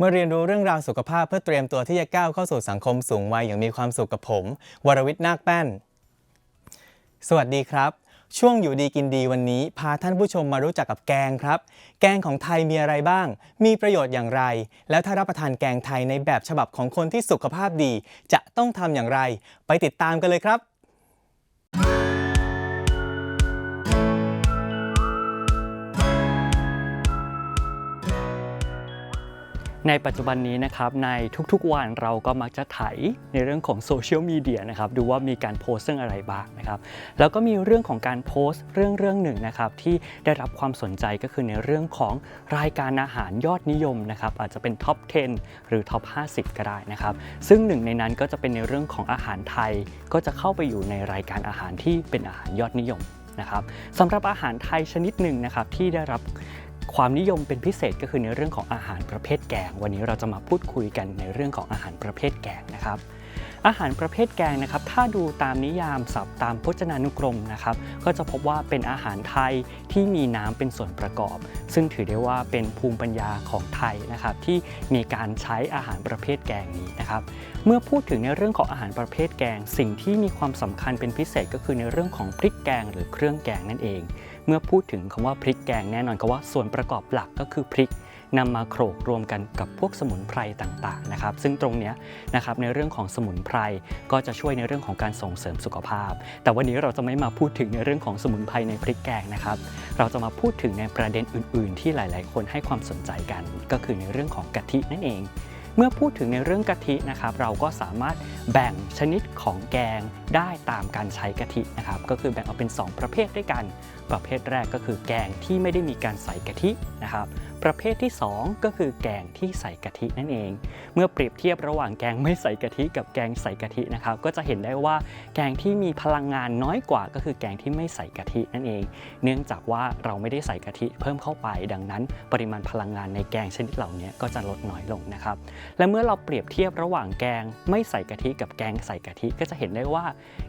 เมื่อเรียนรู้เรื่องราวสุขภาพเพื่อเตรียมตัวที่จะก้าวเข้าสู่สังคมสูงวัยอย่างมีความสุขกับผม วรวิทย์นาคแป้น สวัสดีครับ ช่วงอยู่ดีกินดีวันนี้ พาท่านผู้ชมมารู้จักกับแกงครับ แกงของไทยมีอะไรบ้าง มีประโยชน์อย่างไร แล้วถ้ารับประทานแกงไทยในแบบฉบับของคนที่สุขภาพดี จะต้องทำอย่างไร ไปติดตามกันเลยครับ ในปัจจุบันนี้นะครับในทุกๆวันเราก็มักจะไถในเรื่องของโซเชียลมีเดียนะครับดูว่ามีการโพสต์เรื่องอะไรบ้างนะครับแล้วก็มีเรื่องของการโพสต์เรื่องเรื่องหนึ่งนะครับที่ได้รับความสนใจก็คือในเรื่องของรายการอาหารยอดนิยมนะครับอาจจะเป็นท็อป 10 หรือท็อป 50 ก็ได้นะครับซึ่งหนึ่งในนั้นก็จะเป็นในเรื่องของอาหารไทย ก็จะเข้าไปอยู่ในรายการอาหารที่เป็นอาหารยอดนิยมนะครับสำหรับอาหารไทยชนิดหนึ่งนะครับที่ได้รับ ความนิยมเป็นพิเศษก็คือในเรื่องของอาหารประเภทแกง วันนี้เราจะมาพูดคุยกันในเรื่องของอาหารประเภทแกงนะครับอาหารประเภทแกงนะครับ ถ้าดูตามนิยามศัพท์ตามพจนานุกรมนะครับ ก็จะพบว่าเป็นอาหารไทยที่มีน้ำเป็นส่วนประกอบ ซึ่งถือได้ว่าเป็นภูมิปัญญาของไทยนะครับ ที่มีการใช้อาหารประเภทแกงนี้นะครับ เมื่อพูดถึงในเรื่องของอาหารประเภทแกง สิ่งที่มีความสำคัญเป็นพิเศษก็คือในเรื่องของพริกแกงหรือเครื่องแกงนั่นเอง เมื่อพูดถึงคำว่าพริกแกงแน่นอนคำว่าส่วนประกอบหลักก็คือพริกนำมาโขลกรวมกันกับพวกสมุนไพรต่างๆนะครับ ซึ่งตรงนี้นะครับในเรื่องของสมุนไพรก็จะช่วยในเรื่องของการส่งเสริมสุขภาพ แต่วันนี้เราจะไม่มาพูดถึงในเรื่องของสมุนไพรในพริกแกงนะครับ เราจะมาพูดถึงในประเด็นอื่น ๆ ที่หลาย ๆ คนให้ความสนใจกัน ก็คือในเรื่องของกะทินั่นเอง เมื่อพูดถึงในเรื่องกะทินะครับ เราก็สามารถแบ่งชนิดของแกงได้ตามการใช้กะทินะครับ ก็คือแบ่งออกเป็น 2 ประเภทด้วยกัน ประเภทแรกก็คือแกงที่ไม่ได้มีการใส่กะทินะครับ ประเภทที่ 2 ก็คือแกงที่ใส่กะทินั่นเอง เมื่อเปรียบเทียบระหว่างแกงไม่ใส่กะทิกับแกงใส่กะทินะครับก็จะเห็นได้ว่าแกงที่มีพลังงานน้อยกว่าก็คือแกงที่ไม่ใส่กะทินั่นเอง เนื่องจากว่าเราไม่ได้ใส่กะทิเพิ่มเข้าไป ดังนั้น ปริมาณพลังงานในแกงชนิดเหล่านี้ก็จะลดน้อยลงนะครับและเมื่อเราเปรียบเทียบระหว่างแกงไม่ใส่กะทิกับแกงใส่กะทิก็จะเห็นได้ว่า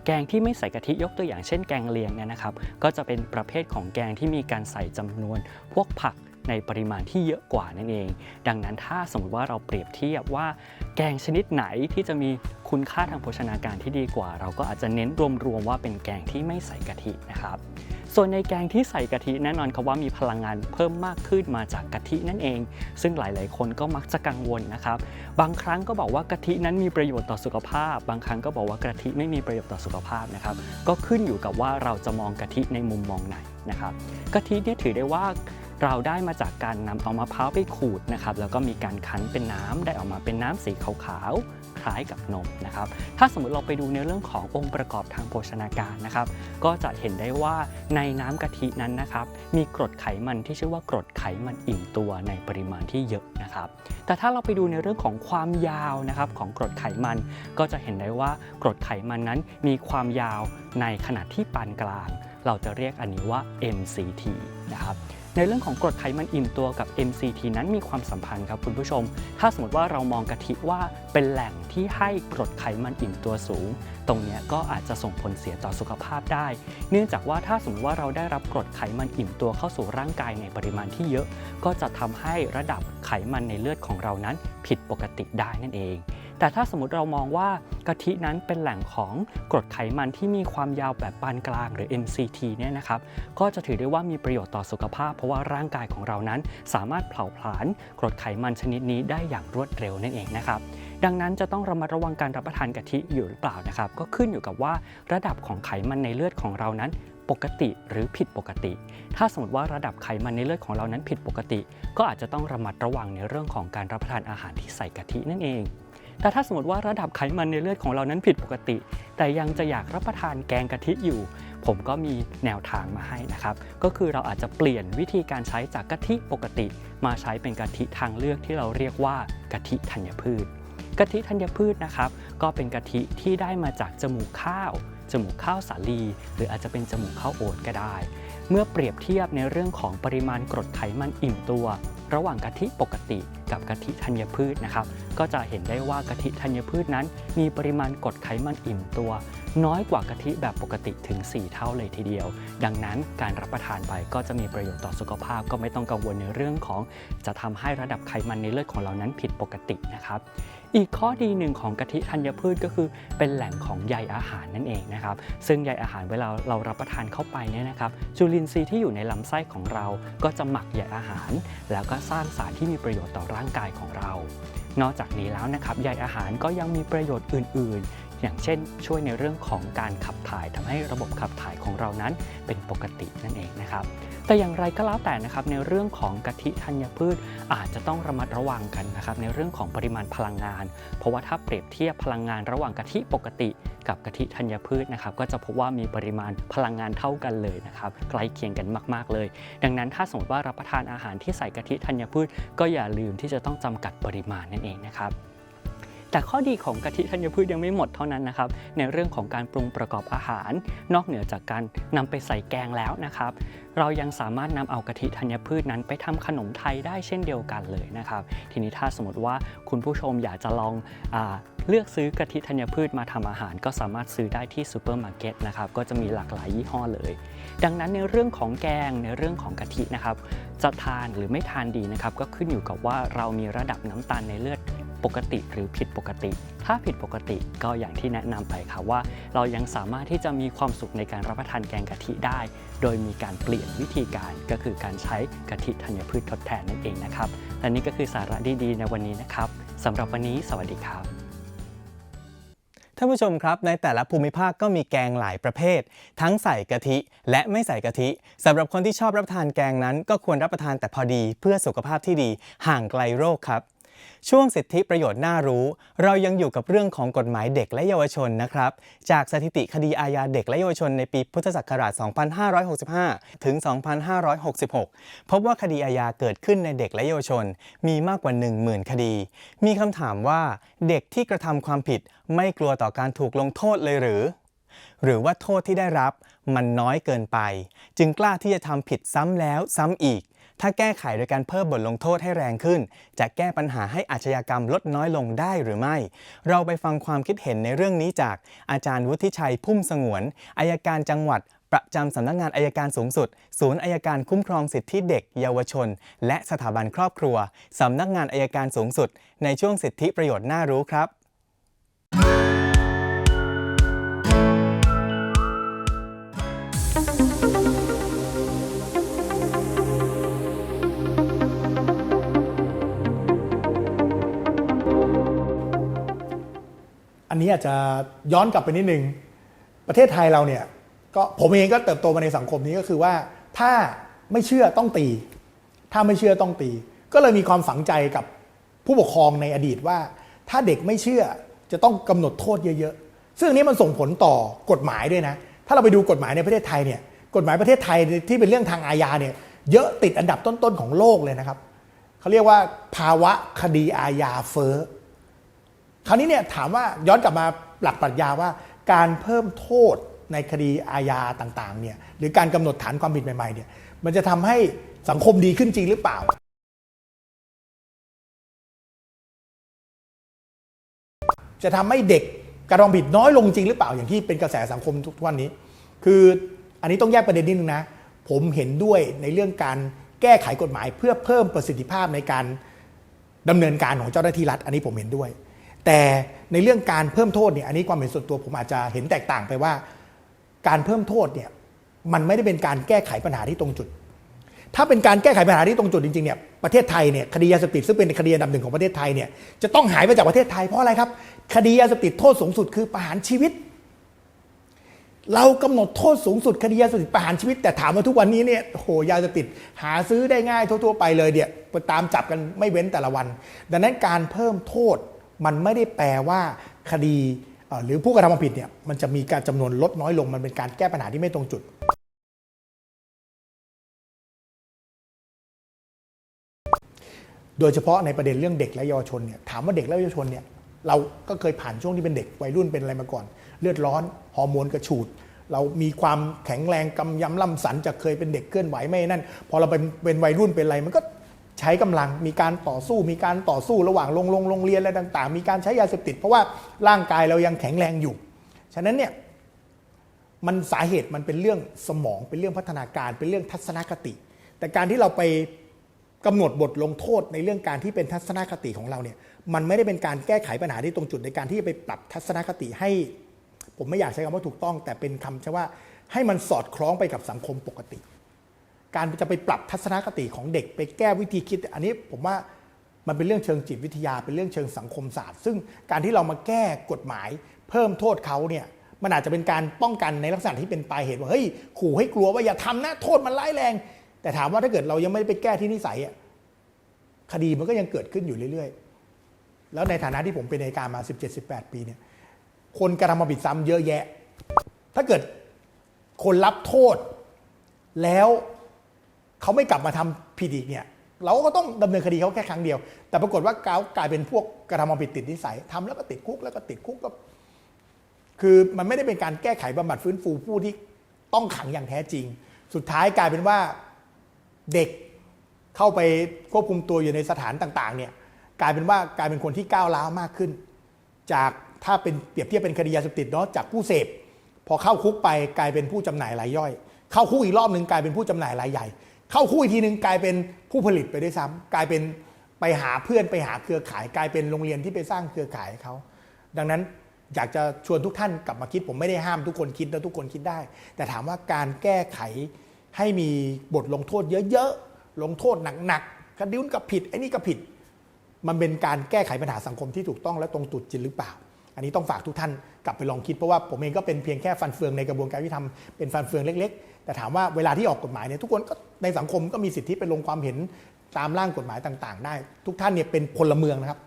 แกงที่ไม่ใส่กะทิยกตัวอย่างเช่นแกงเลียงเนี่ยนะครับ ก็จะเป็นประเภทของแกงที่มีการใส่จำนวน พวกผัก ในปริมาณที่เยอะกว่านั่นเอง ดังนั้นถ้าสมมติว่าเราเปรียบเทียบว่าแกงชนิดไหนที่จะมีคุณค่าทางโภชนาการที่ดีกว่า เราก็อาจจะเน้นรวมๆว่าเป็นแกงที่ไม่ใส่กะทินะครับส่วนในแกงที่ใส่กะทิแน่นอนครับว่ามีพลังงานเพิ่มมากขึ้นมาจากกะทินั่นเอง ซึ่งหลาย ๆ คนก็มักจะกังวลนะครับ บางครั้งก็บอกว่ากะทินั้นมีประโยชน์ต่อสุขภาพ บางครั้งก็บอกว่ากะทิไม่มีประโยชน์ต่อสุขภาพนะครับ ก็ขึ้นอยู่กับว่าเราจะมองกะทิในมุมมองไหนนะครับ กะทิเนี่ยถือได้ว่า เราได้มาจากการนำเอามะพร้าวไปขูดนะครับแล้วก็มีการคั้นเป็นน้ำได้ออกมาเป็นน้ำสีขาวๆคล้ายกับนมนะครับถ้าสมมติเราไปดูในเรื่องขององค์ประกอบทางโภชนาการนะครับก็จะเห็นได้ว่าในน้ำกะทินั้นนะครับมีกรดไขมันที่ชื่อว่ากรดไขมันอิ่มตัวในปริมาณที่เยอะนะครับแต่ถ้าเราไปดูในเรื่องของความยาวนะครับของกรดไขมัน ก็จะเห็นได้ว่ากรดไขมันนั้นมีความยาวในขนาดที่ปานกลาง เราจะเรียกอันนี้ว่า MCT นะครับ ในเรื่องของกรดไขมันอิ่มตัวกับ MCT นั้นมีความสัมพันธ์ครับคุณผู้ชม ถ้าสมมติว่าเรามองกะทิว่าเป็นแหล่งที่ให้กรดไขมันอิ่มตัวสูง ตรงนี้ก็อาจจะส่งผลเสียต่อสุขภาพได้ เนื่องจากว่าถ้าสมมติว่าเราได้รับกรดไขมันอิ่มตัวเข้าสู่ร่างกายในปริมาณที่เยอะ ก็จะทำให้ระดับไขมันในเลือดของเรานั้นผิดปกติได้นั่นเอง แต่ถ้าสมมติเรามองว่ากะทินั้นเป็นแหล่งของกรดไขมันที่มีความยาวแบบปานกลางหรือ MCT เนี่ยนะครับก็จะถือได้ว่ามีประโยชน์ต่อสุขภาพ เพราะว่าร่างกายของเรานั้นสามารถเผาผลาญกรดไขมันชนิดนี้ได้อย่างรวดเร็วนั่นเองนะครับดังนั้นจะต้องระมัดระวังการรับประทานกะทิอยู่หรือเปล่านะครับก็ขึ้นอยู่กับว่าระดับของไขมันในเลือดของเรานั้นปกติหรือผิดปกติ ถ้าสมมติว่าระดับไขมันในเลือดของเรานั้นผิดปกติ ก็อาจจะต้องระมัดระวังในเรื่องของการรับประทานอาหารที่ใส่กะทินั่นเอง แต่ถ้าสมมติว่าระดับไขมันในเลือดของเรานั้นผิดปกติ แต่ยังจะอยากรับประทานแกงกะทิอยู่ ผมก็มีแนวทางมาให้นะครับ ก็คือเราอาจจะเปลี่ยนวิธีการใช้จากกะทิปกติ มาใช้เป็นกะทิทางเลือกที่เราเรียกว่ากะทิธัญพืชกะทิธัญพืชนะครับ ก็เป็นกะทิที่ได้มาจากจมูกข้าว จมูกข้าวสาลี หรืออาจจะเป็นจมูกข้าวโอ๊ตก็ได้ เมื่อเปรียบเทียบในเรื่องของปริมาณกรดไขมันอิ่มตัว ระหว่างกะทิปกติ กับกะทิธัญพืชนะครับ ก็จะเห็นได้ว่ากะทิธัญพืชนั้น มีปริมาณกรดไขมันอิ่มตัว น้อยกว่ากะทิแบบปกติถึง 4 เท่าเลยทีเดียว ดังนั้นการรับประทานไปก็จะมีประโยชน์ต่อสุขภาพ ก็ไม่ต้องกังวลในเรื่องของ จะทำให้ระดับไขมันในเลือดของเรานั้นผิดปกตินะครับอีกข้อดีหนึ่งของกะทิธัญพืชก็คือเป็นแหล่งของใยอาหารนั่นเองนะครับ ซึ่งใยอาหารเวลาเรารับประทานเข้าไปเนี่ยนะครับจุลินทรีย์ที่อยู่ในลำไส้ของเราก็จะหมักใยอาหาร แล้วก็สร้างสารที่มีประโยชน์ต่อร่างกายของเรา นอกจากนี้แล้วนะครับใยอาหารก็ยังมีประโยชน์อื่น ๆ อย่างเช่น ช่วยในเรื่องของการขับถ่ายทำให้ระบบขับถ่ายของเรานั้นเป็นปกตินั่นเองนะครับ แต่อย่างไรก็แล้วแต่นะครับในเรื่องของกะทิธัญพืชอาจจะต้องระมัดระวังกันนะครับในเรื่องของปริมาณพลังงาน เพราะว่าถ้าเปรียบเทียบพลังงานระหว่างกะทิปกติ กับกะทิธัญพืชนะครับก็จะพบว่ามีปริมาณพลังงานเท่ากันเลยนะครับใกล้เคียงกันมาก ๆ เลย ดังนั้นถ้าสมมติว่ารับประทานอาหารที่ใส่กะทิธัญพืช ก็อย่าลืมที่จะต้องจำกัดปริมาณนั่นเองนะครับ แต่ข้อดีของกะทิธัญพืชยังไม่หมดเท่านั้นนะครับ ในเรื่องของการปรุงประกอบอาหาร นอกเหนือจากการนำไปใส่แกงแล้วนะครับ เรายังสามารถนำเอากะทิธัญพืชนั้นไปทำขนมไทยได้เช่นเดียวกันเลยนะครับ ทีนี้ถ้าสมมติว่าคุณผู้ชมอยากจะลองอเลือกซื้อกะทิธัญพืชมาทำอาหาร ก็สามารถซื้อได้ที่ซูเปอร์มาร์เก็ตนะครับก็จะมีหลากหลายยี่ห้อเลย ดังนั้นในเรื่องของแกงในเรื่องของกะทินะครับจะทานหรือไม่ทานดีนะครับก็ขึ้นอยู่กับว่าเรามีระดับน้ำตาลในเลือด ปกติหรือผิดปกติ ถ้าผิดปกติก็อย่างที่แนะนำไปค่ะว่า เรายังสามารถที่จะมีความสุขในการรับประทานแกงกะทิได้ โดยมีการเปลี่ยนวิธีการก็คือการใช้กะทิธัญพืชทดแทนนั่นเองนะครับและนี่ก็คือสาระดีๆ ในวันนี้นะครับสำหรับวันนี้สวัสดีครับท่านผู้ชมครับในแต่ละภูมิภาคก็มีแกงหลายประเภท ทั้งใส่กะทิและไม่ใส่กะทิสำหรับคนที่ชอบรับประทานแกงนั้น ก็ควรรับประทานแต่พอดีเพื่อสุขภาพที่ดีห่างไกลโรคครับ ช่วงสิทธิประโยชน์น่ารู้ เรายังอยู่กับเรื่องของกฎหมายเด็กและเยาวชนนะครับ จากสถิติคดีอาญาเด็กและเยาวชนในปีพุทธศักราช 2565 ถึง 2566 พบว่าคดีอาญาเกิดขึ้นในเด็กและเยาวชน มีมากกว่า 10,000 คดี มีคำถามว่าเด็กที่กระทำความผิดไม่กลัวต่อการถูกลงโทษเลยหรือ หรือว่าโทษที่ได้รับมันน้อยเกินไป จึงกล้าที่จะทำผิดซ้ำแล้วซ้ำอีก ถ้าแก้ไขโดยการเพิ่มบทลงโทษให้แรงขึ้น จะแก้ปัญหาให้อาชญากรรมลดน้อยลงได้หรือไม่ เราไปฟังความคิดเห็นในเรื่องนี้จากอาจารย์วุฒิชัยพุ่มสงวนอายการจังหวัด ประจำสำนักงานอายการสูงสุด ศูนย์อายการคุ้มครองสิทธิเด็ก เยาวชน และสถาบันครอบครัวสำนักงานอายการสูงสุด ในช่วงสิทธิประโยชน์น่ารู้ครับ อันนี้อาจจะย้อนกลับไปนิดนึง ประเทศไทยเราเนี่ยก็ผมเองก็เติบโตมาในสังคมนี้ก็คือว่า ถ้าไม่เชื่อต้องตี ถ้าไม่เชื่อต้องตี ก็เลยมีความฝังใจกับผู้ปกครองในอดีตว่า ถ้าเด็กไม่เชื่อจะต้องกำหนดโทษเยอะๆ ซึ่งอันนี้มันส่งผลต่อกฎหมายด้วยนะ ถ้าเราไปดูกฎหมายในประเทศไทยเนี่ยกฎหมายประเทศไทยที่เป็นเรื่องทางอาญาเนี่ยเยอะติดอันดับต้นๆของโลกเลยนะครับเขาเรียกว่าภาวะคดีอาญาเฟ้อ คราวนี้เนี่ยถามว่าย้อนกลับมาหลักปรัชญาว่าการเพิ่มโทษในคดีอาญาต่างๆเนี่ยหรือการกำหนดฐานความผิดใหม่ๆเนี่ยมันจะทำให้สังคมดีขึ้นจริงหรือเปล่าจะทำให้เด็กกระทำผิดน้อยลงจริงหรือเปล่าอย่างที่เป็นกระแสสังคมทุกวันนี้ คืออันนี้ต้องแยกประเด็นนิดนึงนะ ผมเห็นด้วยในเรื่องการแก้ไขกฎหมาย เพื่อเพิ่มประสิทธิภาพในการดำเนินการของเจ้าหน้าที่รัฐ อันนี้ผมเห็นด้วย แต่ในเรื่องการเพิ่มโทษเนี่ยอันนี้ความเห็นส่วนตัวผมอาจจะเห็นแตกต่างไปว่า การเพิ่มโทษเนี่ยมันไม่ได้เป็นการแก้ไขปัญหาที่ตรงจุด ถ้าเป็นการแก้ไขปัญหาที่ตรงจุดจริงๆเนี่ยประเทศไทยเนี่ยคดียาเสพติดซึ่งเป็นคดีอันดับหนึ่งของประเทศไทยเนี่ยจะต้องหายไปจากประเทศไทยเพราะอะไรครับคดียาเสพติดโทษสูงสุดคือประหารชีวิต เรากำหนดโทษสูงสุดคดียาเสพติดประหารชีวิต แต่ถามว่าทุกวันนี้เนี่ยโหยาเสพติดหาซื้อได้ง่ายทั่วๆไปเลยเนี่ยตามจับกันไม่เว้นแต่ละวัน ดังนั้นการเพิ่มโทษ มันไม่ได้แปลว่าคดีหรือผู้กระทำความผิดเนี่ยมันจะมีการจำนวนลดน้อยลงมันเป็นการแก้ปัญหาที่ไม่ตรงจุดโดยเฉพาะในประเด็นเรื่องเด็กและเยาวชนเนี่ยถามว่าเด็กและเยาวชนเนี่ยเราก็เคยผ่านช่วงที่เป็นเด็กวัยรุ่นเป็นอะไรมาก่อน เลือดร้อนฮอร์โมนกระฉูด เรามีความแข็งแรงกำยำล่ำสันจากเคยเป็นเด็กเคลื่อนไหวไม่นั่น พอเราเป็นเป็นวัยรุ่นเป็นอะไรมันก็ ใช้กำลังมีการต่อสู้ มีการต่อสู้ระหว่างโรงโรงโรงเรียนอะไรต่าง ๆ มีการใช้ยาเสพติด เพราะว่าร่างกายเรายังแข็งแรงอยู่ ฉะนั้นเนี่ยมันสาเหตุมันเป็นเรื่องสมองเป็นเรื่องพัฒนาการเป็นเรื่องทัศนคติ แต่การที่เราไปกำหนดบทลงโทษในเรื่องการที่เป็นทัศนคติของเราเนี่ยมันไม่ได้เป็นการแก้ไขปัญหาที่ตรงจุดในการที่จะไปปรับทัศนคติให้ ผมไม่อยากใช้คำว่าถูกต้อง แต่เป็นคำใช่ว่าให้มันสอดคล้องไปกับสังคมปกติ การจะไปปรับทัศนคติของเด็กไปแก้วิธีคิด อันนี้ผมว่ามันเป็นเรื่องเชิงจิตวิทยาเป็นเรื่องเชิงสังคมศาสตร์ ซึ่งการที่เรามาแก้กฎหมาย เพิ่มโทษเขาเนี่ยมันอาจจะเป็นการป้องกันในลักษณะที่เป็นปลายเหตุว่าเฮ้ยขู่ให้กลัวว่าอย่าทำนะโทษมันร้ายแรง แต่ถามว่าถ้าเกิดเรายังไม่ไปแก้ที่นิสัยอะคดีมันก็ยังเกิดขึ้นอยู่เรื่อยๆ แล้วในฐานะที่ผมเป็นในการมา 17-18 ปีเนี่ยคนกระทำความผิดซ้ำเยอะแยะ ถ้าเกิดคนรับโทษแล้ว เขาไม่กลับมาทำผิดอีกเนี่ยเราก็ต้องดำเนินคดีเขาแค่ครั้งเดียว แต่ปรากฏว่าเขากลายเป็นพวกกระทำความผิดติดนิสัยทำแล้วก็ติดคุกแล้วก็ติดคุกก็คือมันไม่ได้เป็นการแก้ไขบำบัดฟื้นฟูผู้ที่ต้องขังอย่างแท้จริง สุดท้ายกลายเป็นว่าเด็กเข้าไปควบคุมตัวอยู่ในสถานต่างๆเนี่ยกลายเป็นว่ากลายเป็นคนที่ก้าวร้าวมากขึ้น จากถ้าเป็นเปรียบเทียบเป็นคดียาเสพติดเนาะจากผู้เสพพอเข้าคุกไปกลายเป็นผู้จำหน่ายรายย่อย เข้าคุกอีกรอบหนึ่งกลายเป็นผู้จำหน่ายรายใหญ่ เข้าคุกอีกทีหนึ่งกลายเป็นผู้ผลิตไปด้วยซ้ำกลายเป็นไปหาเพื่อนไปหาเครือข่าย กลายเป็นโรงเรียนที่ไปสร้างเครือข่ายให้เขาดังนั้นอยากจะชวนทุกท่านกลับมาคิด ผมไม่ได้ห้ามทุกคนคิดแล้วทุกคนคิดได้ แต่ถามว่าการแก้ไขให้มีบทลงโทษเยอะๆลงโทษหนักๆกระดิ้นกับผิดไอ้นี่ก็ผิด มันเป็นการแก้ไขปัญหาสังคมที่ถูกต้องและตรงจุดจริงหรือเปล่า อันนี้ต้องฝากทุกท่านกลับไปลองคิดเพราะว่าผมเองก็เป็นเพียงแค่ฟันเฟืองในกระบวนการยุติธรรมเป็นฟันเฟืองเล็ก แต่ถามว่าเวลาที่ออกกฎหมายเนี่ยทุกคนก็ในสังคมก็มีสิทธิไปลงความเห็นตามร่างกฎหมายต่าง ๆ ได้ ทุกท่านเนี่ยเป็นพลเมืองนะครับ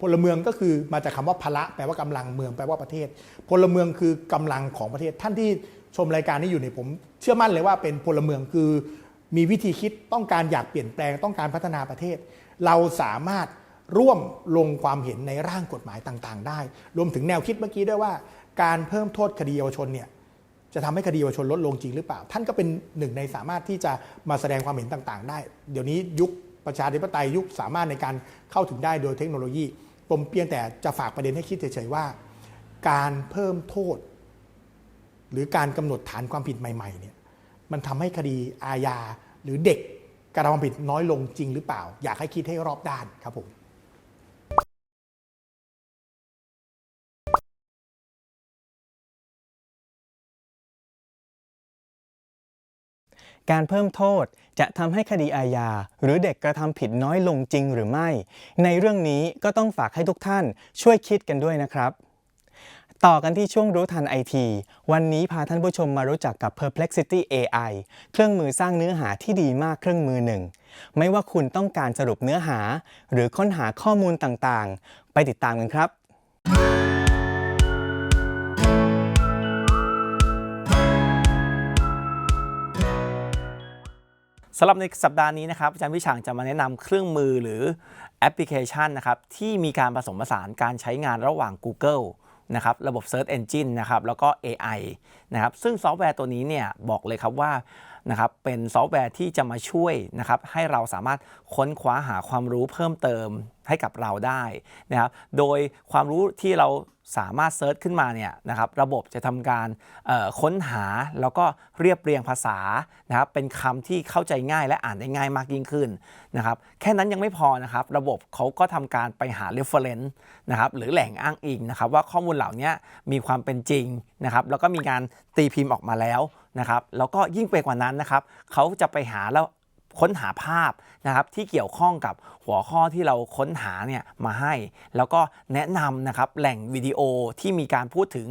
พลเมืองก็คือมาจากคำว่าพละแปลว่ากำลังเมืองแปลว่าประเทศ พลเมืองคือกำลังของประเทศ ท่านที่ชมรายการนี้อยู่เนี่ยผม เชื่อมั่นเลยว่าเป็นพลเมืองคือมีวิธีคิดต้องการอยากเปลี่ยนแปลงต้องการพัฒนาประเทศ เราสามารถร่วมลงความเห็นในร่างกฎหมายต่างๆ ได้ รวมถึงแนวคิดเมื่อกี้ด้วยว่า การเพิ่มโทษคดีเยาวชนเนี่ย จะทำให้คดีเยาวชนลดลงจริงหรือเปล่า ท่านก็เป็นหนึ่งในสามารถที่จะมาแสดงความเห็นต่างๆ ได้ เดี๋ยวนี้ยุคประชาธิปไตยยุคสามารถในการเข้าถึงได้โดยเทคโนโลยี ผมเพียงแต่จะฝากประเด็นให้คิดเฉยๆว่า การเพิ่มโทษ หรือการกำหนดฐานความผิดใหม่ๆเนี่ยมันทำให้คดีอาญาหรือเด็กกระทำความผิดน้อยลงจริงหรือเปล่า อยากให้คิดให้รอบด้านครับผม การเพิ่มโทษจะทำให้คดีอาญา หรือเด็กกระทำผิดน้อยลงจริงหรือไม่ ในเรื่องนี้ก็ต้องฝากให้ทุกท่านช่วยคิดกันด้วยนะครับ ต่อกันที่ช่วงรู้ทันไอทีวันนี้พาท่านผู้ชมมารู้จักกับ Perplexity AI เครื่องมือสร้างเนื้อหาที่ดีมากเครื่องมือหนึ่ง ไม่ว่าคุณต้องการสรุปเนื้อหา หรือค้นหาข้อมูลต่างๆ ไปติดตามกันครับ สำหรับในสัปดาห์นี้นะครับอาจารย์วิชางจะมาแนะนำเครื่องมือหรือแอปพลิเคชันนะครับที่มีการผสมผสานการใช้งานระหว่าง Google นะครับระบบ Search Engine นะครับแล้วก็ AI นะครับซึ่งซอฟต์แวร์ตัวนี้เนี่ยบอกเลยครับว่านะครับเป็นซอฟต์แวร์ที่จะมาช่วยนะครับให้เราสามารถค้นคว้าหาความรู้เพิ่มเติมให้กับเราได้นะครับโดยความรู้ที่เรา สามารถเซิร์ชขึ้นมาเนี่ยนะครับระบบจะทำการค้นหาแล้วก็เรียบเรียงภาษานะครับเป็นคำที่เข้าใจง่ายและอ่านได้ง่ายมากยิ่งขึ้นนะครับแค่นั้นยังไม่พอนะครับระบบเขาก็ทำการไปหา reference นะครับหรือแหล่งอ้างอิงนะครับว่าข้อมูลเหล่านี้มีความเป็นจริงนะครับแล้วก็มีการตีพิมพ์ออกมาแล้วนะครับแล้วก็ยิ่งไปกว่านั้นนะครับเขาจะไปหาแล้ว ค้นหาภาพนะครับที่เกี่ยวข้องกับหัวข้อที่เราค้นหาเนี่ยมาให้ แล้วก็แนะนำนะครับแหล่งวิดีโอที่มีการพูดถึง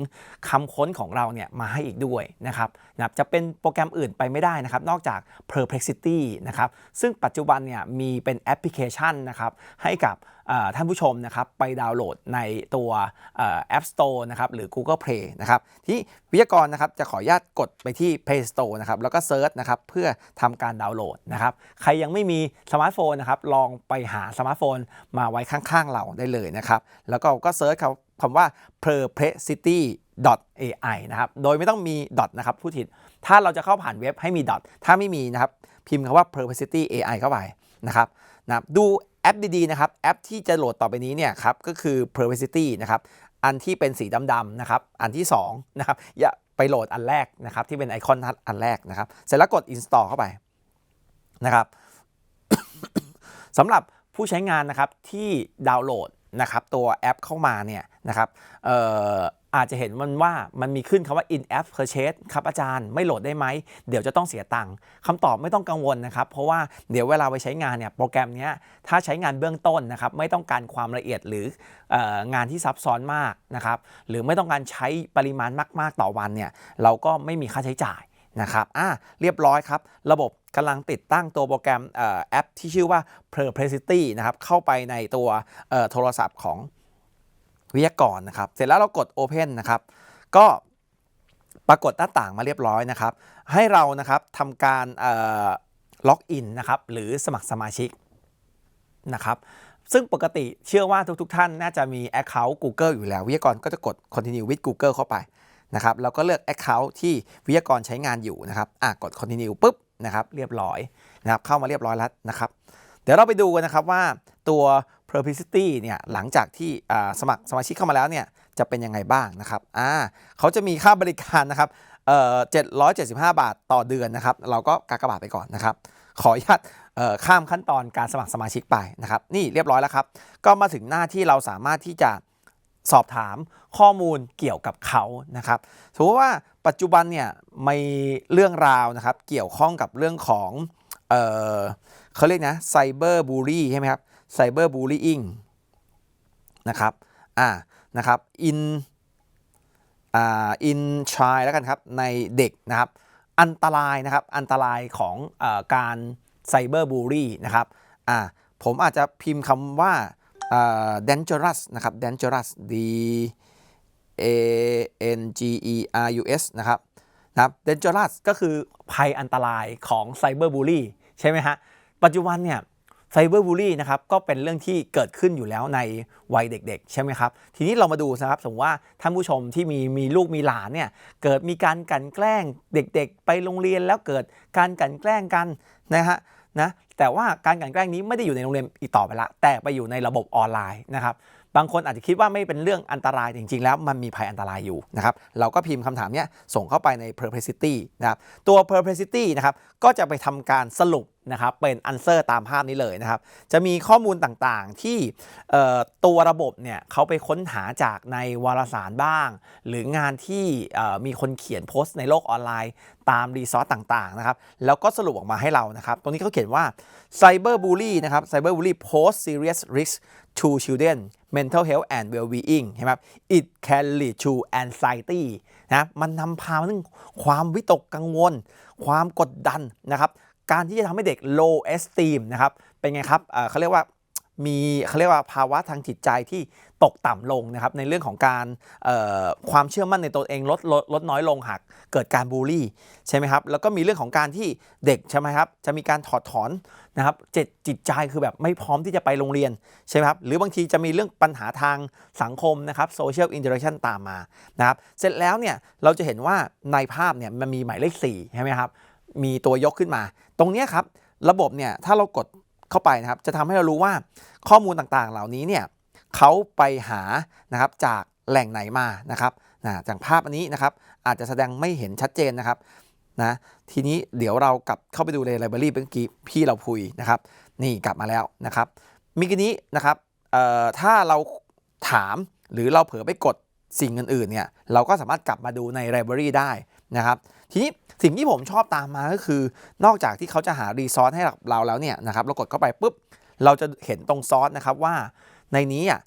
คำค้นของเราเนี่ยมาให้อีกด้วยนะครับนะจะเป็นโปรแกรมอื่นไปไม่ได้นะครับ นอกจาก Perplexity นะครับซึ่งปัจจุบันเนี่ยมีเป็นแอปพลิเคชันนะครับให้กับ ท่านผู้ชมนะครับไปดาวน์โหลดในตัวเอ่อ App Store นะครับหรือ Google Play นะครับที่วิทยากรนะครับจะขออนุญาตกดไปที่ Play Store นะครับแล้วก็เซิร์ชนะครับเพื่อทำการดาวน์โหลดนะครับใครยังไม่มีสมาร์ทโฟนนะครับลองไปหาสมาร์ทโฟนมาไว้ข้างๆเราได้เลยนะครับแล้วก็ก็เซิร์ชคำว่า perplexity AI นะครับ โดยไม่ต้องมี dot นะครับผู้ผิด ถ้าเราจะเข้าผ่านเว็บให้มี dot ถ้าไม่มีนะครับ พิมพ์คำว่า perplexity AI เข้าไปนะครับนะดู ปดีๆนะครับแอปที่จะโหลดต่อไปนี้เนี่ยครับก็คือ Perversity นะครับอันที่เป็นสีดำๆนะครับอันที่2นะครับอย่าไปโหลดอันแรกนะครับที่เป็นไอคอนอันแรกนะครับเสร็จแล้วกด install เข้าไปนะครับสำหรับผู้ใช้งานนะครับที่ดาวน์โหลดนะครับตัวแอปเข้ามาเนี่ยนะครับเอาจจะเห็นมันว่ามันมีขึ้นคำว่า in app purchase ครับอาจารย์ไม่โหลดได้ไหม เดี๋ยวจะต้องเสียตังค์คำตอบไม่ต้องกังวลนะครับ เพราะว่าเดี๋ยวเวลาไปใช้งานเนี่ยโปรแกรมนี้ถ้าใช้งานเบื้องต้นนะครับ ไม่ต้องการความละเอียดหรืองานที่ซับซ้อนมากนะครับ หรือไม่ต้องการใช้ปริมาณมาก ๆ ต่อวันเนี่ยเราก็ไม่มีค่าใช้จ่ายนะครับอ่าเรียบร้อยครับ ระบบกำลังติดตั้งตัวโปรแกรมออแอปที่ชื่อว่า Perplexity นะครับเข้าไปในตัวโทรศัพท์ของ วิทยากรนะครับ เสร็จแล้วเรากด Open นะครับ ก็ปรากฏหน้าต่างมาเรียบร้อยนะครับ ให้เรานะครับทำการล็อกอินนะครับ หรือสมัครสมาชิกนะครับ ซึ่งปกติเชื่อว่าทุกๆทท่านน่าจะมี Account Google อยู่แล้ว วิทยากรก็จะกด Continue with Google เข้าไปนะครับแล้วก็เลือก Account ที่วิทยากรใช้งานอยู่นะครับอะกด continue ปุ๊บนะครับ เรียบร้อยนะครับ เข้ามาเรียบร้อยแล้วนะครับ เดี๋ยวเราไปดูกันนะครับว่าตัว Perplexity เนี่ยหลังจากที่สมัครสมาชิกเข้ามาแล้วเนี่ยจะเป็นยังไงบ้างนะครับอ่าเขาจะมีค่าบริการนะครับเอ่อ775 บาทต่อเดือนนะครับ เราก็กากบาทไปก่อนนะครับ ขออนุญาตข้ามขั้นตอนการสมัครสมาชิกไปนะครับ นี่เรียบร้อยแล้วครับ ก็มาถึงหน้าที่เราสามารถที่จะสอบถามข้อมูลเกี่ยวกับเขานะครับสมมติว่าปัจจุบันเนี่ยมีเรื่องราวนะครับ เกี่ยวข้องกับเรื่องของเออเขาเรียกนะไซเบอร์บูลี่ใช่ไหมครับ ไซเบอร์บูลี่อิงนะครับอ่านะครับอินอ่าอินชายแล้วกันครับในเด็กนะครับอันตรายนะครับอันตรายของเออการไซเบอร์บูลี่นะครับอ่าผมอาจจะพิมพ์คำว่าอ่า dangerous นะครับ dangerous d a n g e r u s นะครับนะครับ dangerous ก็คือภัยอันตรายของไซเบอร์บูลี่ใช่ไหมฮะ ปัจจุบันเนี่ย ไซเบอร์บูลี่นะครับก็เป็นเรื่องที่เกิดขึ้นอยู่แล้วในวัยเด็กๆ ใช่ไหมครับ ทีนี้เรามาดูนะครับ สมมติว่าท่านผู้ชมที่มีมีลูกมีหลานเนี่ยเกิดมีการกันแกล้งเด็กๆ ไปโรงเรียนแล้วเกิดการกันแกล้งกันนะฮะนะแต่ว่าการกันแกล้งนี้ไม่ได้อยู่ในโรงเรียนอีกต่อไปละ แต่ไปอยู่ในระบบออนไลน์นะครับบางคนอาจจะคิดว่าไม่เป็นเรื่องอันตรายจริง ๆ แล้วมันมีภัยอันตรายอยู่นะครับเราก็พิมพ์คำถามเนี้ยส่งเข้าไปใน Perplexity นะครับตัว Perplexity นะครับก็จะไปทำการสรุป นะครับเป็น answer ตามภาพนี้เลยนะครับ จะมีข้อมูลต่างๆที่ตัวระบบเนี่ยเขาไปค้นหาจากในวารสารบ้าง หรืองานที่มีคนเขียนโพสต์ในโลกออนไลน์ ตามรีซอสต่างๆนะครับแล้วก็สรุปออกมาให้เรานะครับ ตรงนี้เขาเขียนว่า Cyber Bully นะครับ Cyber Bully pose serious risk to children mental health and well-being ใช่ไหมครับ it can lead to anxiety นะมันนำพามาถึงความวิตกกังวล ความกดดันนะครับ การที่จะทำให้เด็ก low esteem นะครับ เป็นไงครับเขาเรียกว่ามีเขาเรียกว่าภาวะทางจิตใจที่ตกต่ำลงนะครับในเรื่องของการความเชื่อมั่นในตัวเองลดลดลดน้อยลงหากเกิดการบูลลี่ใช่ไหมครับแล้วก็มีเรื่องของการที่เด็กใช่ไหมครับจะมีการถอดถอนนะครับจิตจิตใจคือแบบไม่พร้อมที่จะไปโรงเรียนใช่ไหมครับหรือบางทีจะมีเรื่องปัญหาทางสังคมนะครับโซเชียลอินเ r อร์ชันตามมานะครับเสร็จแล้วเนี่ยเราจะเห็นว่าในภาพเนี่ยมันมีหมายเลข4ใช่ไหมครับมีตัวยกขึ้นมา ตรงนี้ครับระบบเนี่ยถ้าเรากดเข้าไปนะครับ จะทำให้เรารู้ว่าข้อมูลต่างๆ เหล่านี้เนี่ยเขาไปหานะครับจากแหล่งไหนมานะครับนะจากภาพอันนี้นะครับ อาจจะแสดงไม่เห็นชัดเจนนะครับนะทีนี้เดี๋ยวเรากลับเข้าไปดูในไลบรารีเมื่อกี้พี่เราพุยนะครับ นี่กลับมาแล้วนะครับมิกินี้นะครับถ้าเราถามหรือเราเผลอไปกดสิ่งอื่นๆเนี่ยเราก็สามารถกลับมาดูในไลบรารีได้ นะครับทีนี้สิ่งที่ผมชอบตามมาก็คือ นอกจากที่เขาจะหารีซอสให้เราแล้วเนี่ยนะครับเรากดเข้าไปปุ๊บเราจะเห็นตรงซอสนะครับว่าในนี้อะ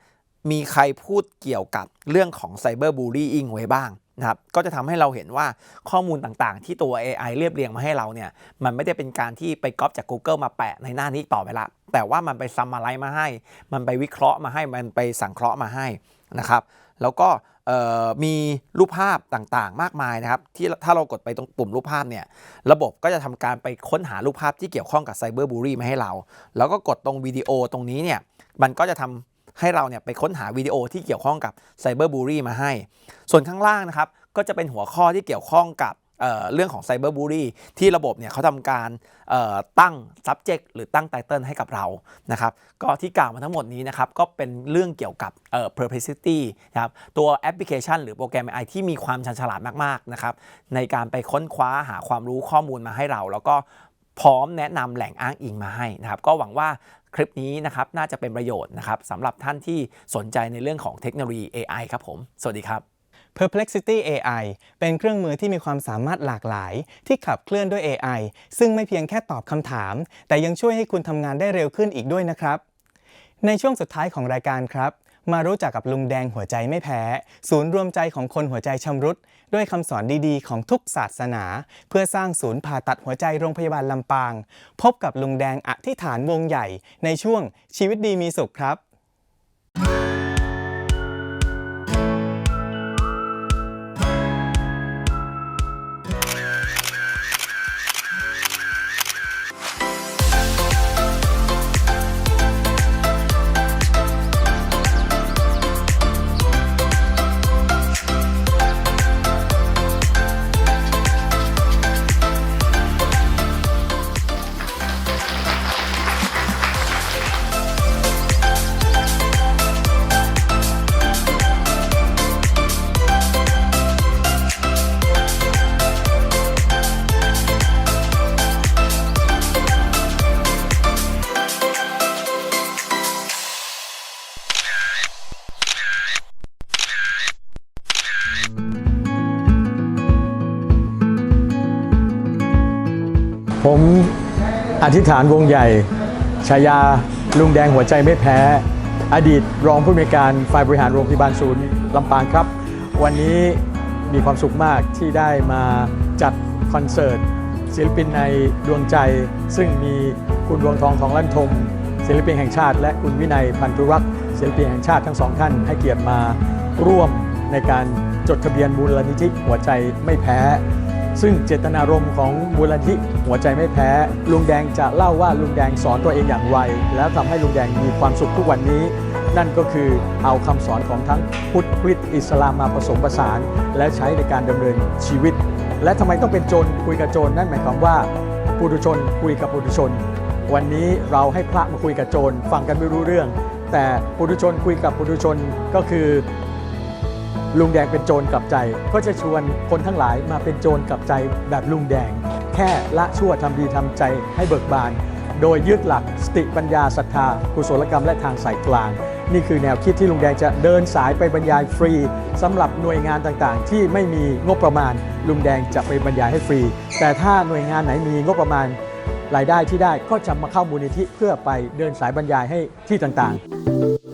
มีใครพูดเกี่ยวกับเรื่องของไซเบอร์บูลลี่อิงไว้บ้างนะครับก็จะทำให้เราเห็นว่าข้อมูลต่างๆ ที่ตัว AI เรียบเรียงมาให้เราเนี่ยมันไม่ได้เป็นการที่ไปก๊อปจาก Google มาแปะในหน้านี้ต่อไปละ แต่ว่ามันไปซัมมาไลซ์มาให้ มันไปวิเคราะห์มาให้มันไปสังเคราะห์มาให้นะครับแล้วก็มีรูปภาพต่างๆ มากมายนะครับ ที่ถ้าเรากดไปตรงปุ่มรูปภาพเนี่ย ระบบก็จะทำการไปค้นหารูปภาพที่เกี่ยวข้องกับไซเบอร์บูรี่มาให้เรา แล้วก็กดตรงวิดีโอตรงนี้เนี่ย มันก็จะทำให้เราเนี่ยไปค้นหาวิดีโอที่เกี่ยวข้องกับไซเบอร์บูรี่มาให้ ส่วนข้างล่างนะครับ ก็จะเป็นหัวข้อที่เกี่ยวข้องกับ เเรื่องของ Cyber Bully ที่ระบบเนี่ยเขาทำการตั้ง subject หรือตั้ง title ให้กับเรานะครับก็ที่กล่าวมาทั้งหมดนี้นะครับก็เป็นเรื่องเกี่ยวกับเอ่อ perplexity นะครับตัวแอปพลิเคชัน หรือโปรแกรม AI ที่มีความชันฉลาดมากๆนะครับในการไปค้นคว้าหาความรู้ข้อมูลมาให้เรา แล้วก็พร้อมแนะนำแหล่งอ้างอิงมาให้นะครับก็หวังว่าคลิปนี้นะครับน่าจะเป็นประโยชน์นะครับสำหรับท่านที่สนใจในเรื่องของเทคโนโลยี AI ครับผม สวัสดีครับ Perplexity AI เป็นเครื่องมือที่มีความสามารถหลากหลาย ที่ขับเคลื่อนด้วย AI ซึ่งไม่เพียงแค่ตอบคำถาม แต่ยังช่วยให้คุณทำงานได้เร็วขึ้นอีกด้วยนะครับ ในช่วงสุดท้ายของรายการครับ มารู้จักกับลุงแดงหัวใจไม่แพ้ ศูนย์รวมใจของคนหัวใจชำรุด ด้วยคำสอนดีๆ ของทุกศาสนา เพื่อสร้างศูนย์ผ่าตัดหัวใจโรงพยาบาลลำปาง พบกับลุงแดงอธิษฐานวงใหญ่ ในช่วงชีวิตดีมีสุขครับ ผมอธิษฐานวงใหญ่ชายาลุงแดงหัวใจไม่แพ้ อดีตรองผู้อำนวยการฝ่ายบริหารโรงพยาบาลศูนย์ลำปางครับ วันนี้มีความสุขมากที่ได้มาจัดคอนเสิร์ตศิลปินในดวงใจ ซึ่งมีคุณดวงทองทองลั่นทมศิลปินแห่งชาติ และคุณวินัยพันธุรักษ์ศิลปินแห่งชาติทั้งสองท่านให้เกียรติมาร่วมในการจดทะเบียนมูลนิธิหัวใจไม่แพ้ ซึ่งเจตนารมณ์ของมูลนิธิหัวใจไม่แพ้ ลุงแดงจะเล่าว่าลุงแดงสอนตัวเองอย่างไรแล้วทำให้ลุงแดงมีความสุขทุกวันนี้ นั่นก็คือเอาคำสอนของทั้งพุทธคริสต์อิสลามมาผสมผสาน และใช้ในการดำเนินชีวิต และทำไมต้องเป็นโจรคุยกับโจรนั่นหมายความว่าปุถุชนคุยกับปุถุชน วันนี้เราให้พระมาคุยกับโจรฟังกันไม่รู้เรื่อง แต่ปุถุชนคุยกับปุถุชนก็คือ ลุงแดงเป็นโจรกลับใจ ก็จะชวนคนทั้งหลายมาเป็นโจรกลับใจแบบลุงแดง แค่ละชั่วทำดีทำใจให้เบิกบาน โดยยึดหลักสติปัญญาศรัทธากุศลกรรมและทางสายกลาง นี่คือแนวคิดที่ลุงแดงจะเดินสายไปบรรยายฟรีสำหรับหน่วยงานต่างๆ ที่ไม่มีงบประมาณ ลุงแดงจะไปบรรยายให้ฟรี แต่ถ้าหน่วยงานไหนมีงบประมาณรายได้ที่ได้ก็จะมาเข้ามูลนิธิเพื่อไปเดินสายบรรยายให้ที่ต่างๆ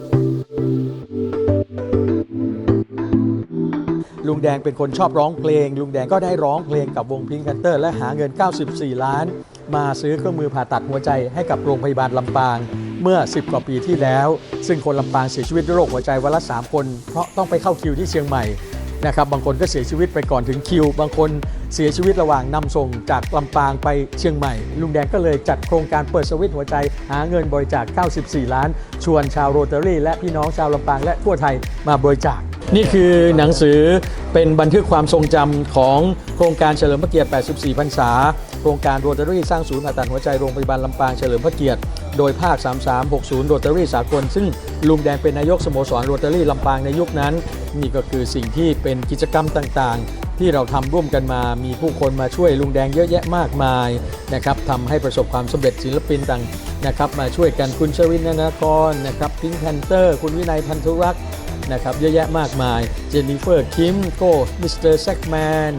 ลุงแดงเป็นคนชอบร้องเพลง ลุงแดงก็ได้ร้องเพลงกับวงพิง k แ a นเตอร์และหาเงิน 94 ล้าน มาซื้อเครื่องมือผ่าตัดหัวใจให้กับโรงพยาบาลลำปาง เมื่อ 10 กว่าปีที่แล้ว ซึ่งคนลำปางเสียชีวิตด้วยโรคหัวใจวันละ 3 คน เพราะต้องไปเข้าคิวที่เชียงใหม่นะครับบางคนก็เสียชีวิตไปก่อนถึงคิว บางคนเสียชีวิตระหว่างนำส่งจากลำปางไปเชียงใหม่ ลุงแดงก็เลยจัดโครงการเปิดสวิตช์หัวใจ หาเงินบริจาค 94 ล้าน ชวนชาวโรตารี่ และพี่น้องชาวลำปางและทั่วไทยมาบริจาค นี่คือหนังสือเป็นบันทึกความทรงจำของโครงการเฉลิมพระเกียรติ 84 พรรษา โครงการโรตารี่สร้างศูนย์ผ่าตัดหัวใจโรงพยาบาลลำปางเฉลิมพระเกียรติ โดยภาค 3360 โรตารี่สากล ซึ่งลุงแดงเป็นนายกสโมสรโรตารี่ลำปางในยุคนั้น นี่ก็คือสิ่งที่เป็นกิจกรรมต่างๆ ที่เราทำร่วมกันมา มีผู้คนมาช่วยลุงแดงเยอะแยะมากมายนะครับทำให้ประสบความสำเร็จศิลปินต่างนะครับมาช่วยกันคุณชวินนนากรนะครับพิงแพนเตอร์ คุณวินัยพันธุรักษ์ นะครับ เยอะแยะมากมาย เจนนิเฟอร์ คิม โก้ มิสเตอร์แซกแมน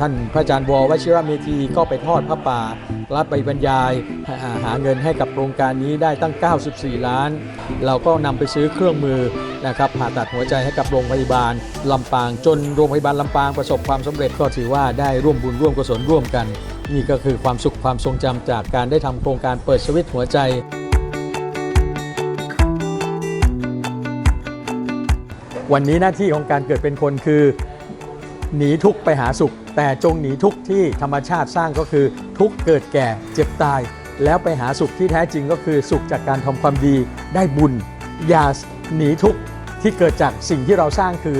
ท่านพระอาจารย์ววชิรเมธีก็ไปทอดพระป่า รับไปบรรยายหาหาเงินให้กับโครงการนี้ได้ตั้ง 94 ล้าน เราก็นำไปซื้อเครื่องมือนะครับผ่าตัดหัวใจให้กับโรงพยาบาลลำปาง จนโรงพยาบาลลำปางประสบความสำเร็จก็ถือว่าได้ร่วมบุญร่วมกุศลร่วมกัน นี่ก็คือความสุขความทรงจำจากการได้ทำโครงการเปิดสวิตหัวใจวันนี้หน้าที่ของการเกิดเป็นคนคือ หนีทุกไปหาสุข แต่จงหนีทุกที่ธรรมชาติสร้างก็คือ ทุกเกิดแก่เจ็บตาย แล้วไปหาสุขที่แท้จริงก็คือสุขจากการทำความดีได้บุญ อย่าหนีทุกที่เกิดจากสิ่งที่เราสร้างคือ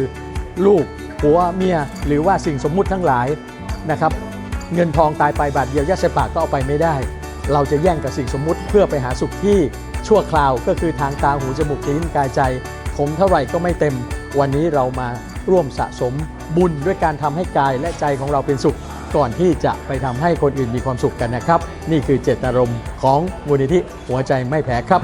ลูกผัวเมียหรือว่าสิ่งสมมุติทั้งหลายนะครับ เงินทองตายไปบาทเดียวยัดใส่ปากก็เอาไปไม่ได้ เราจะแย่งกับสิ่งสมมุติเพื่อไปหาสุขที่ชั่วคราวก็คือทางตาหูจมูกลิ้นกายใจ ผมเท่าไหร่ก็ไม่เต็ม วันนี้เรามาร่วมสะสม บุญด้วยการทำให้กายและใจของเราเป็นสุข ก่อนที่จะไปทำให้คนอื่นมีความสุขกันนะครับ นี่คือเจตนารมณ์ของมูลนิธิหัวใจไม่แพ้ครับ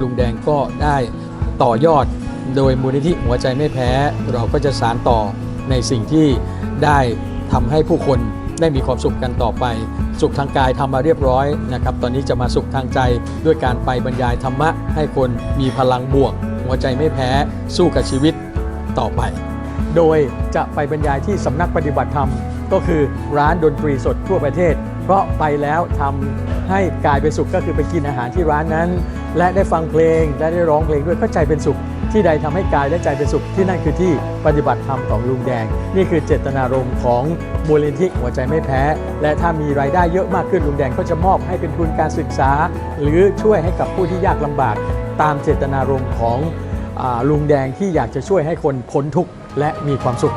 ลุงแดงก็ได้ต่อยอดโดยมูลนิธิหัวใจไม่แพ้ เราก็จะสารต่อในสิ่งที่ได้ทำให้ผู้คนได้มีความสุขกันต่อไป สุขทางกายทำมาเรียบร้อยนะครับ ตอนนี้จะมาสุขทางใจด้วยการไปบรรยายธรรมะ ให้คนมีพลังบวก หัวใจไม่แพ้สู้กับชีวิตต่อไป โดยจะไปบรรยายที่สำนักปฏิบัติธรรม ก็คือร้านดนตรีสดทั่วประเทศ เพราะไปแล้วทำให้กายเป็นสุขก็คือไปกินอาหารที่ร้านนั้น และได้ฟังเพลงและได้ร้องเพลงด้วยก็ใจเป็นสุข ที่ใดทำให้กายและใจเป็นสุขที่นั่นคือที่ปฏิบัติธรรมของลุงแดง นี่คือเจตนารมณ์ของมูลนิธิหัวใจไม่แพ้ และถ้ามีรายได้เยอะมากขึ้นลุงแดงก็จะมอบให้เป็นทุนการศึกษา หรือช่วยให้กับผู้ที่ยากลำบาก ตามเจตนารมณ์ของอลุงแดงที่อยากจะช่วยให้คนพ้นทุกข์และมีความสุข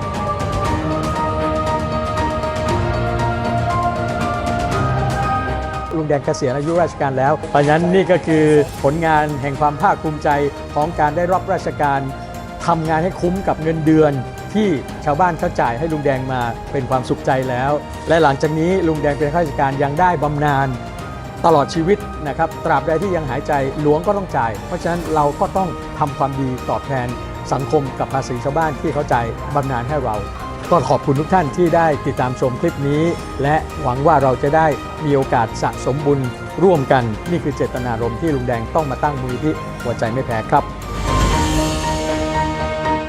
ลุงแดงเกษียณอายุราชการแล้ว เพราะฉะนั้นนี่ก็คือผลงานแห่งความภาคภูมิใจของการได้รับราชการทำงานให้คุ้มกับเงินเดือนที่ชาวบ้านเขาจ่ายให้ลุงแดงมาเป็นความสุขใจแล้ว และหลังจากนี้ลุงแดงเป็นข้าราชการยังได้บำนาญตลอดชีวิตนะครับตราบใดที่ยังหายใจหลวงก็ต้องจ่าย เพราะฉะนั้นเราก็ต้องทำความดีตอบแทนสังคมกับภาษีชาวบ้านที่เขาจ่ายบำนาญให้เรา ก็ขอบคุณทุกท่านที่ได้ติดตามชมคลิปนี้ และหวังว่าเราจะได้มีโอกาสสะสมบุญร่วมกัน นี่คือเจตนารมณ์ที่ลุงแดงต้องมาตั้งมูลที่หัวใจไม่แพ้ครับ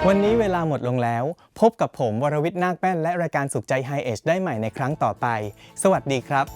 วันนี้เวลาหมดลงแล้ว พบกับผมวรวิทย์นาคแป้นและรายการสุขใจไฮเอชได้ใหม่ในครั้งต่อไป สวัสดีครับ